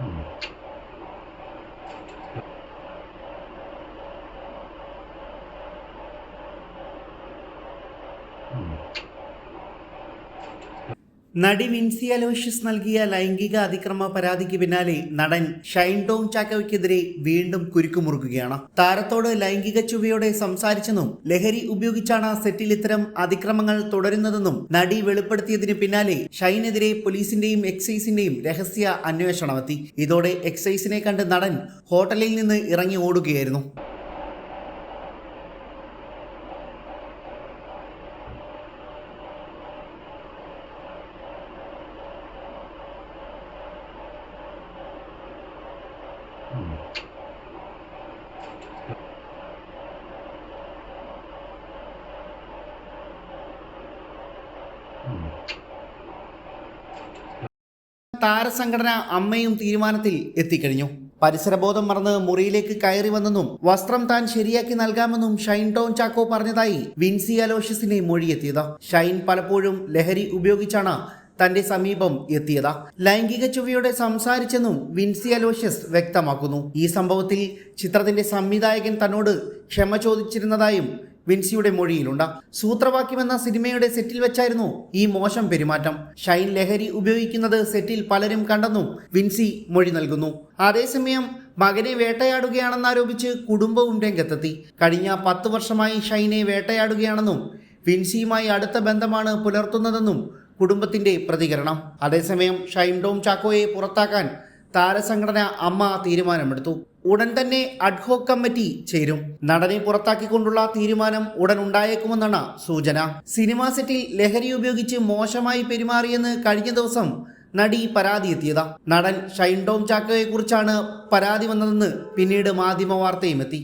Mm-hmm. നടി Vincy Aloysius നൽകിയ ലൈംഗിക അതിക്രമ പരാതിക്ക് പിന്നാലെ നടൻ ഷൈൻ ടോം ചാക്കോയ്ക്കെതിരെ വീണ്ടും കുരുക്കുമുറുക്കുകയാണ്. താരത്തോട് ലൈംഗിക ചുവയോടെ സംസാരിച്ചെന്നും ലഹരി ഉപയോഗിച്ചാണ് സെറ്റിൽ ഇത്തരം അതിക്രമങ്ങൾ തുടരുന്നതെന്നും നടി വെളിപ്പെടുത്തിയതിന് പിന്നാലെ ഷൈനെതിരെ പോലീസിന്റെയും എക്സൈസിന്റെയും രഹസ്യ അന്വേഷണമെത്തി ഇതോടെ എക്സൈസിനെ കണ്ട് നടൻ ഹോട്ടലിൽ നിന്ന് ഇറങ്ങി ഓടുകയായിരുന്നു. താരസംഘടന അമ്മയും തീരുമാനത്തിൽ എത്തിക്കഴിഞ്ഞു. പരിസരബോധം മറന്ന് മുറിയിലേക്ക് കയറി വന്നെന്നും വസ്ത്രം താൻ ശരിയാക്കി നൽകാമെന്നും ഷൈൻ ടോൺ ചാക്കോ പറഞ്ഞതായി വിൻസി അലോഷ്യസിന്റെ മൊഴിയെത്തിയത്. ഷൈൻ പലപ്പോഴും ലഹരി ഉപയോഗിച്ചാണ് തന്റെ സമീപം എത്തിയത്. ലൈംഗിക ചുവയോടെ സംസാരിച്ചെന്നും വിൻസി അലോഷ്യസ് വ്യക്തമാക്കുന്നു. ഈ സംഭവത്തിൽ ചിത്രത്തിന്റെ സംവിധായകൻ തന്നോട് ക്ഷമ ചോദിച്ചിരുന്നതായും വിൻസിയുടെ മൊഴിയിലുണ്ട്. സൂത്രവാക്യം എന്ന സിനിമയുടെ സെറ്റിൽ വെച്ചായിരുന്നു ഈ മോശം പെരുമാറ്റം. ഷൈൻ ലഹരി ഉപയോഗിക്കുന്നത് സെറ്റിൽ പലരും കണ്ടെന്നും വിൻസി മൊഴി നൽകുന്നു. അതേസമയം മകനെ വേട്ടയാടുകയാണെന്നാരോപിച്ച് കുടുംബവും രംഗത്തെത്തി. കഴിഞ്ഞ പത്ത് വർഷമായി ഷൈനെ വേട്ടയാടുകയാണെന്നും വിൻസിയുമായി അടുത്ത ബന്ധമാണ് പുലർത്തുന്നതെന്നും കുടുംബത്തിന്റെ പ്രതികരണം. അതേസമയം ഷൈൻ ടോം ചാക്കോയെ പുറത്താക്കാൻ താരസംഘടന അമ്മ തീരുമാനമെടുത്തു. ഉടൻ തന്നെ അഡ്ഹോക് കമ്മിറ്റി ചേരും. നടനെ പുറത്താക്കിക്കൊണ്ടുള്ള തീരുമാനം ഉടൻ ഉണ്ടായേക്കുമെന്നാണ് സൂചന. സിനിമാ സെറ്റിൽ ലഹരി ഉപയോഗിച്ച് മോശമായി പെരുമാറിയെന്ന് കഴിഞ്ഞ ദിവസം നടി പരാതി എത്തിയതാ. നടൻ ഷൈൻ ടോം ചാക്കോയെ കുറിച്ചാണ് പരാതി വന്നതെന്ന് പിന്നീട് മാധ്യമ വാർത്തയും എത്തി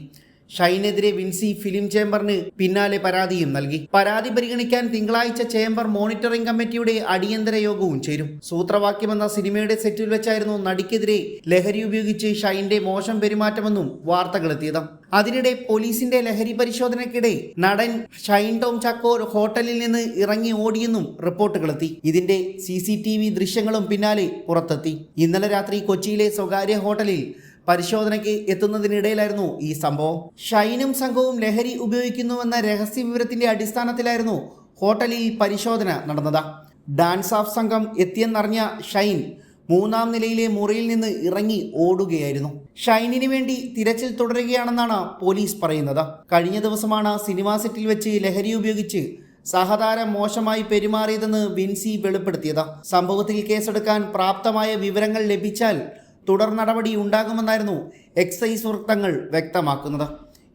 ഷൈനെതിരെ വിൻസി ഫിലിം ചേംബറിന് പിന്നാലെ പരാതിയും നൽകി. പരാതി പരിഗണിക്കാൻ തിങ്കളാഴ്ച ചേംബർ മോണിറ്ററിംഗ് കമ്മിറ്റിയുടെ അടിയന്തര യോഗവും ചേരും. സൂത്രവാക്യം എന്ന സിനിമയുടെ സെറ്റിൽ വെച്ചായിരുന്നു നടിക്കെതിരെ ലഹരി ഉപയോഗിച്ച് ഷൈന്റെ മോശം പെരുമാറ്റമെന്നും വാർത്തകളെത്തിയത്. അതിനിടെ പോലീസിന്റെ ലഹരി പരിശോധനയ്ക്കിടെ നടൻ ഷൈൻ ടോം ചാക്കോ ഹോട്ടലിൽ നിന്ന് ഇറങ്ങി ഓടിയെന്നും റിപ്പോർട്ടുകളെത്തി. ഇതിന്റെ സി സി ടി വി ദൃശ്യങ്ങളും പിന്നാലെ പുറത്തെത്തി. ഇന്നലെ രാത്രി കൊച്ചിയിലെ സ്വകാര്യ ഹോട്ടലിൽ പരിശോധനയ്ക്ക് എത്തുന്നതിനിടയിലായിരുന്നു ഈ സംഭവം. ഷൈനും സംഘവും ലഹരി ഉപയോഗിക്കുന്നുവെന്ന രഹസ്യ വിവരത്തിന്റെ അടിസ്ഥാനത്തിലായിരുന്നു ഹോട്ടലിൽ പരിശോധന നടന്നത്. ഡാൻസ് ഓഫ് സംഘം എത്തിയെന്നറിഞ്ഞ ഷൈൻ മൂന്നാം നിലയിലെ മുറിയിൽ നിന്ന് ഇറങ്ങി ഓടുകയായിരുന്നു. ഷൈനിന് വേണ്ടി തിരച്ചിൽ തുടരുകയാണെന്നാണ് പോലീസ് പറയുന്നത്. കഴിഞ്ഞ ദിവസമാണ് സിനിമാ സെറ്റിൽ വെച്ച് ലഹരി ഉപയോഗിച്ച് സഹതാരം മോശമായി പെരുമാറിയതെന്ന് വിൻസി വെളിപ്പെടുത്തിയത്. സംഭവത്തിൽ കേസെടുക്കാൻ പ്രാപ്തമായ വിവരങ്ങൾ ലഭിച്ചാൽ തുടർ നടപടി ഉണ്ടാകുമെന്നായിരുന്നു എക്സൈസ് വൃത്തങ്ങൾ വ്യക്തമാക്കുന്നത്.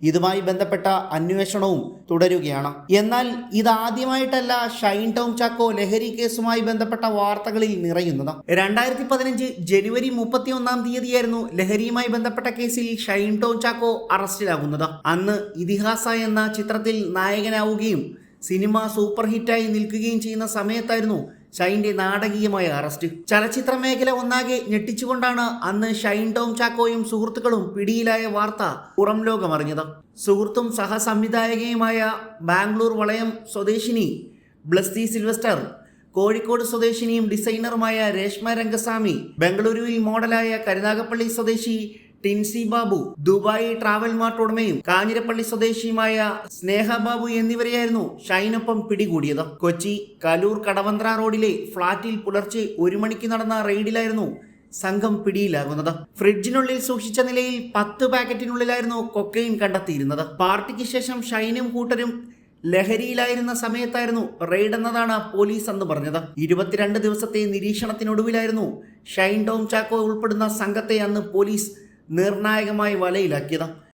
ഇതുമായി ബന്ധപ്പെട്ട അന്വേഷണവും തുടരുകയാണ്. എന്നാൽ ഇതാദ്യമായിട്ടല്ല ഷൈൻ ടോം ചാക്കോ ലഹരി കേസുമായി ബന്ധപ്പെട്ട വാർത്തകളിൽ നിറയുന്നത്. രണ്ടായിരത്തി പതിനഞ്ച് ജനുവരി മുപ്പത്തി ഒന്നാം തീയതിയായിരുന്നു ലഹരിയുമായി ബന്ധപ്പെട്ട കേസിൽ ഷൈൻ ടോം ചാക്കോ അറസ്റ്റിലാകുന്നത്. അന്ന് ഇതിഹാസ എന്ന ചിത്രത്തിൽ നായകനാവുകയും സിനിമ സൂപ്പർ ഹിറ്റായി നിൽക്കുകയും ചെയ്യുന്ന സമയത്തായിരുന്നു ഷൈന്റെ നാടകീയമായ അറസ്റ്റ്. ചലച്ചിത്ര മേഖല ഒന്നാകെ ഞെട്ടിച്ചുകൊണ്ടാണ് അന്ന് ഷൈൻ ടോം ചാക്കോയും സുഹൃത്തുക്കളും പിടിയിലായ വാർത്ത പുറം ലോകമറിഞ്ഞത്. സുഹൃത്തും സഹസംവിധായകയുമായ ബാംഗ്ലൂർ വളയം സ്വദേശിനി ബ്ലസ്തി സിൽവസ്റ്റർ കോഴിക്കോട് സ്വദേശിനിയും ഡിസൈനറുമായ രേഷ്മ രംഗസ്വാമി ബംഗളൂരുവിൽ മോഡലായ കരുനാഗപ്പള്ളി സ്വദേശി Tincy Babu Dubai travel mart ഉടമയും Kanjirappally സ്വദേശിയുമായ സ്നേഹ ബാബു എന്നിവരെയായിരുന്നു ഷൈനൊപ്പം പിടികൂടിയത്. കൊച്ചി കലൂർ കടവന്ത്ര റോഡിലെ ഫ്ളാറ്റിൽ പുലർച്ചെ ഒരു മണിക്ക് നടന്ന റെയ്ഡിലായിരുന്നു സംഘം പിടിയിലാകുന്നത്. ഫ്രിഡ്ജിനുള്ളിൽ സൂക്ഷിച്ച നിലയിൽ പത്ത് പാക്കറ്റിനുള്ളിലായിരുന്നു കൊക്കൈൻ കണ്ടെത്തിയിരുന്നത്. പാർട്ടിക്ക് ശേഷം ഷൈനും കൂട്ടരും ലഹരിയിലായിരുന്ന സമയത്തായിരുന്നു റെയ്ഡ് എന്നതാണ് പോലീസ് അന്ന് പറഞ്ഞത്. ഇരുപത്തിരണ്ട് ദിവസത്തെ നിരീക്ഷണത്തിനൊടുവിലായിരുന്നു ഷൈൻ ടോം ചാക്കോ ഉൾപ്പെടുന്ന സംഘത്തെ അന്ന് പോലീസ് നിർണായകമായി വലയിലാക്കിയത്.